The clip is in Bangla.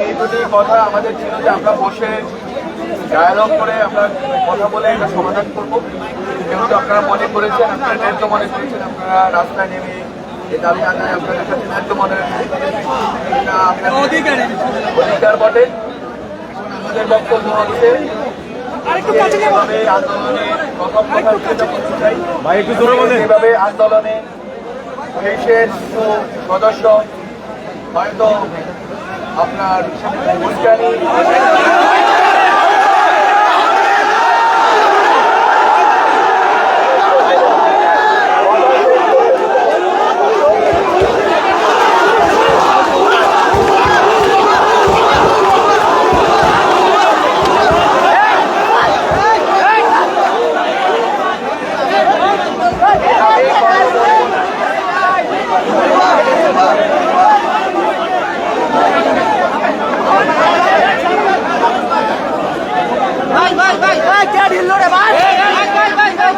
এই দুটি কথা আমাদের ছিল যে আমরা বসে ডায়ালগ করে আমরা কথা বলে এটা সমাধান করব। যেহেতু আপনারা মনে করেছেন আপনারা ন্যায্য মনে করেছেন আপনারা রাস্তায় নেমে এই দাবি আদায় আপনাদের কাছে ন্যায্য মনে অধিকার। বটে। আমাদের বক্তব্য হচ্ছে যেভাবে আন্দোলনে পুলিশের কিছু সদস্য হয়তো আপনার উস্কানি ভাই ভাই কে ঢিল রে ভাই।